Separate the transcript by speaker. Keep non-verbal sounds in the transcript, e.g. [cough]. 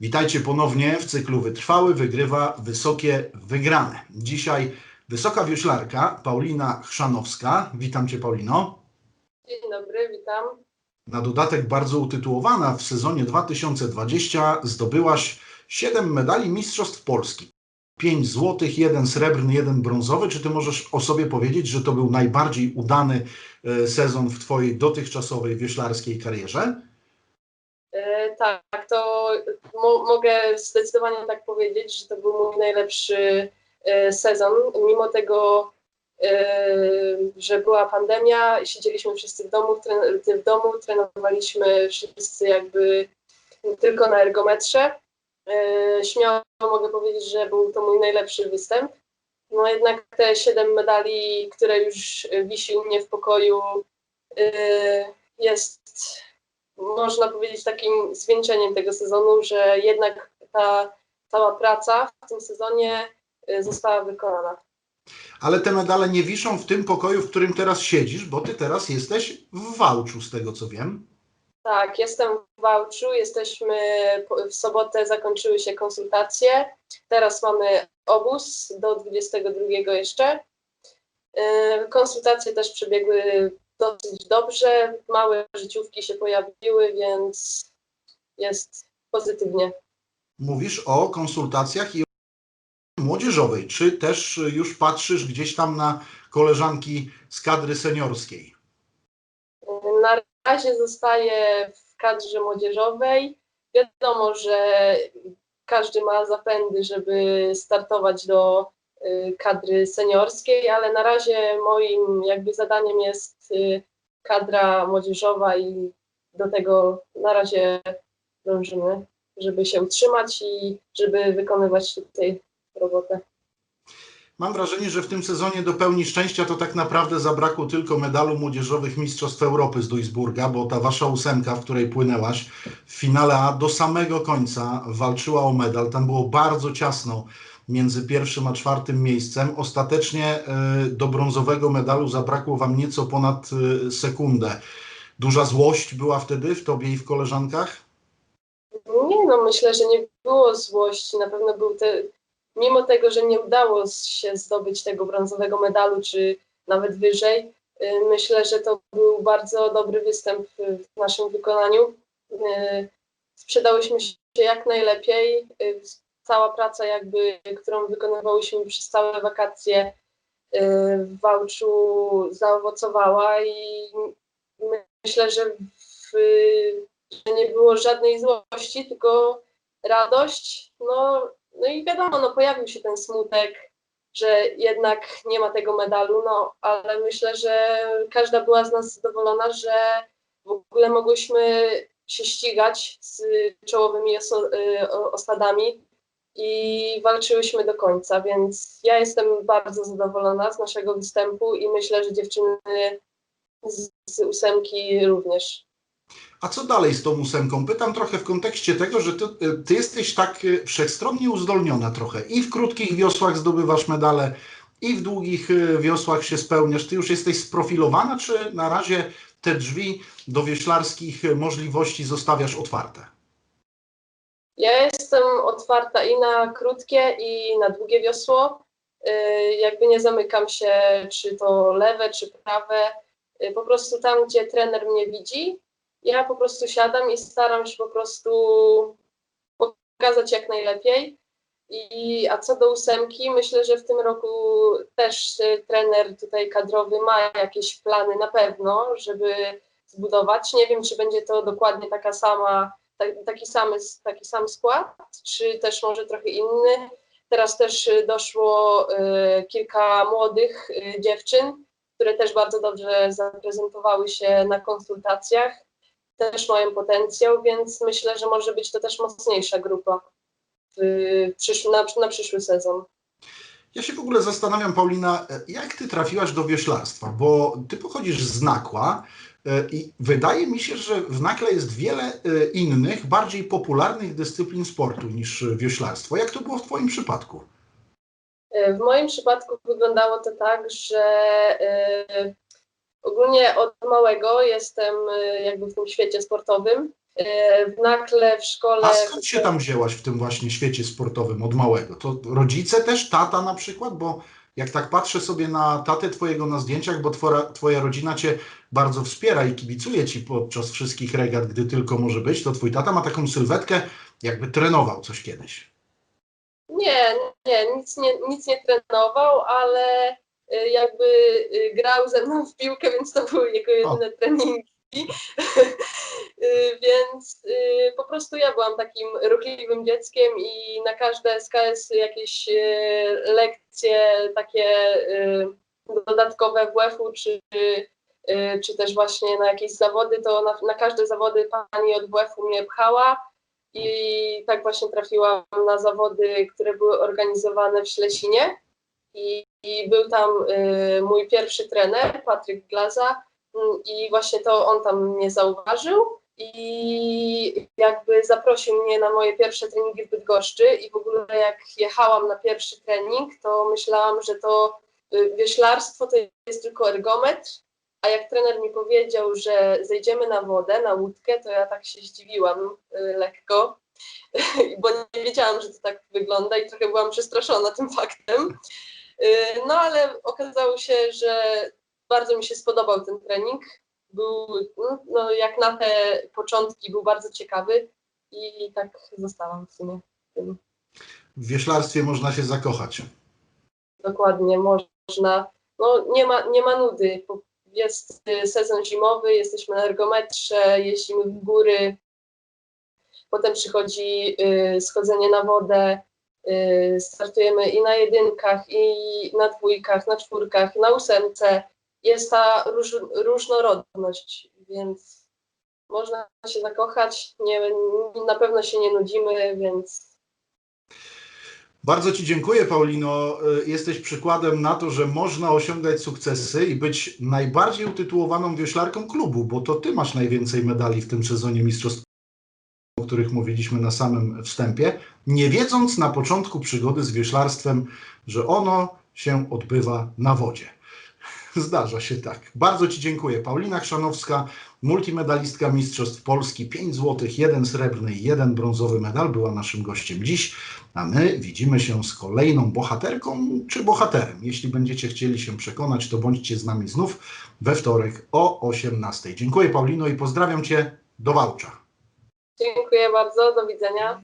Speaker 1: Witajcie ponownie w cyklu Wytrwały wygrywa wysokie wygrane. Dzisiaj wysoka wioślarka Paulina Chrzanowska. Witam Cię Paulino.
Speaker 2: Dzień dobry, witam.
Speaker 1: Na dodatek bardzo utytułowana w sezonie 2020 zdobyłaś 7 medali Mistrzostw Polski. 5 złotych, jeden srebrny, jeden brązowy. Czy Ty możesz o sobie powiedzieć, że to był najbardziej udany e, sezon w Twojej dotychczasowej wioślarskiej karierze?
Speaker 2: Tak, to mo mogę zdecydowanie tak powiedzieć, że to był mój najlepszy e, sezon. Mimo tego, e, że była pandemia, siedzieliśmy wszyscy w domu, w domu, trenowaliśmy wszyscy jakby tylko na ergometrze. E, śmiało mogę powiedzieć, że był to mój najlepszy występ. No jednak te siedem medali, które już wisi u mnie w pokoju, jest można powiedzieć, takim zwieńczeniem tego sezonu, że jednak ta cała praca w tym sezonie y, została wykonana.
Speaker 1: Ale te medale nie wiszą w tym pokoju, w którym teraz siedzisz, bo Ty teraz jesteś w Wałczu, z tego co wiem.
Speaker 2: Tak, jestem w Wałczu, jesteśmy, w sobotę zakończyły się konsultacje, teraz mamy obóz do 22 jeszcze. Y, Konsultacje też przebiegły dosyć dobrze, małe życiówki się pojawiły, więc jest pozytywnie.
Speaker 1: Mówisz o konsultacjach i młodzieżowej. Czy też już patrzysz gdzieś tam na koleżanki z kadry seniorskiej?
Speaker 2: Na razie zostaję w kadrze młodzieżowej. Wiadomo, że każdy ma zapędy, żeby startować do kadry seniorskiej, ale na razie moim jakby zadaniem jest y, kadra młodzieżowa i do tego na razie dążymy, żeby się utrzymać i żeby wykonywać tutaj robotę.
Speaker 1: Mam wrażenie, że w tym sezonie do pełni szczęścia to tak naprawdę zabrakło tylko medalu młodzieżowych Mistrzostw Europy z Duisburga, bo ta wasza ósemka, w której płynęłaś w finale A do samego końca walczyła o medal. Tam było bardzo ciasno między pierwszym a czwartym miejscem. Ostatecznie e, do brązowego medalu zabrakło wam nieco ponad e, sekundę. Duża złość była wtedy w tobie i w koleżankach?
Speaker 2: Nie, no myślę, że nie było złości. Na pewno był te, mimo tego, że nie udało się zdobyć tego brązowego medalu, czy nawet wyżej, y, myślę, że to był bardzo dobry występ y, w naszym wykonaniu. Y, Sprzedałyśmy się jak najlepiej. Cała praca, jakby, którą wykonywałyśmy przez całe wakacje y, w Wałczu zaowocowała i myślę, że w, że nie było żadnej złości, tylko radość. No, no i wiadomo, no pojawił się ten smutek, że jednak nie ma tego medalu, no ale myślę, że każda była z nas zadowolona, że w ogóle mogłyśmy się ścigać z czołowymi y, osadami i walczyłyśmy do końca, więc ja jestem bardzo zadowolona z naszego występu i myślę, że dziewczyny z, z ósemki również.
Speaker 1: A co dalej z tą ósemką? Pytam trochę w kontekście tego, że ty, ty jesteś tak e, wszechstronnie uzdolniona trochę. I w krótkich wiosłach zdobywasz medale, i w długich e, wiosłach się spełniasz. Ty już jesteś sprofilowana, czy na razie te drzwi do wioślarskich e, możliwości zostawiasz otwarte?
Speaker 2: Ja jestem otwarta i na krótkie, i na długie wiosło. Y, Jakby nie zamykam się, czy to lewe, czy prawe. Y, Po prostu tam, gdzie trener mnie widzi, ja po prostu siadam i staram się po prostu pokazać jak najlepiej. I, a co do ósemki, myślę, że w tym roku też y, trener tutaj kadrowy ma jakieś plany na pewno, żeby zbudować. Nie wiem, czy będzie to dokładnie taka sama taki, samy, taki sam skład, czy też może trochę inny. Teraz też y, doszło y, kilka młodych y, dziewczyn, które też bardzo dobrze zaprezentowały się na konsultacjach. Też mają potencjał, więc myślę, że może być to też mocniejsza grupa w, na, na przyszły sezon.
Speaker 1: Ja się w ogóle zastanawiam, Paulina, e, jak ty trafiłaś do wioślarstwa, bo ty pochodzisz z Nakła e, i wydaje mi się, że w Nakle jest wiele e, innych, bardziej popularnych dyscyplin sportu niż wioślarstwo. Jak to było w twoim przypadku?
Speaker 2: W moim przypadku wyglądało to tak, że ogólnie od małego jestem jakby w tym świecie sportowym. E, w nakle, w szkole.
Speaker 1: A skąd się tam wzięłaś w tym właśnie świecie sportowym od małego? To rodzice też, tata na przykład? Bo jak tak patrzę sobie na tatę twojego na zdjęciach, bo twoja, twoja rodzina cię bardzo wspiera i kibicuje ci podczas wszystkich regat, gdy tylko może być, to twój tata ma taką sylwetkę, jakby trenował coś kiedyś.
Speaker 2: Nie, nie, nic nie, nic nie trenował, ale y, jakby y, grał ze mną w piłkę, więc to były jego jedyne treningi. Byłam takim ruchliwym dzieckiem i na każde SKS jakieś y, lekcje takie y, dodatkowe WF-u czy, y, czy też właśnie na jakieś zawody, to na, na każde zawody pani od WF-u mnie pchała i tak właśnie trafiłam na zawody, które były organizowane w Ślesinie. I, i był tam mój pierwszy trener, Patryk Glaza mm, i właśnie to on tam mnie zauważył i jakby zaprosił mnie na moje pierwsze treningi w Bydgoszczy i w ogóle jak jechałam na pierwszy trening, to myślałam, że to y, wioślarstwo to jest tylko ergometr, a jak trener mi powiedział, że zejdziemy na wodę, na łódkę, to ja tak się zdziwiłam y, lekko, [laughs] bo nie wiedziałam, że to tak wygląda i trochę byłam przestraszona tym faktem. Y, No ale okazało się, że bardzo mi się spodobał ten trening. Był, no, jak na te początki, był bardzo ciekawy i tak zostałam w sumie w tym.
Speaker 1: W wioślarstwie można się zakochać.
Speaker 2: Dokładnie, można. No nie ma, nie ma nudy. Jest y, sezon zimowy, jesteśmy na ergometrze, jeździmy w góry. Potem przychodzi y, schodzenie na wodę. Y, startujemy i na jedynkach, i na dwójkach, na czwórkach, na ósemce. Jest ta róż, różnorodność, więc można się zakochać. Nie, na pewno się nie nudzimy, więc
Speaker 1: Bardzo Ci dziękuję, Paulino. Y, Jesteś przykładem na to, że można osiągać sukcesy i być najbardziej utytułowaną wioślarką klubu, bo to Ty masz najwięcej medali w tym sezonie mistrzostw, o których mówiliśmy na samym wstępie, nie wiedząc na początku przygody z wioślarstwem, że ono się odbywa na wodzie. [laughs] Zdarza się tak. Bardzo Ci dziękuję. Paulina Chrzanowska, multimedalistka Mistrzostw Polski, 5 złotych, 1 srebrny i 1 brązowy medal była naszym gościem dziś, a my widzimy się z kolejną bohaterką czy bohaterem. Jeśli będziecie chcieli się przekonać, to bądźcie z nami znów we wtorek o 18. Dziękuję Paulino i pozdrawiam Cię do Wałcza.
Speaker 2: dziękuję bardzo. Do widzenia.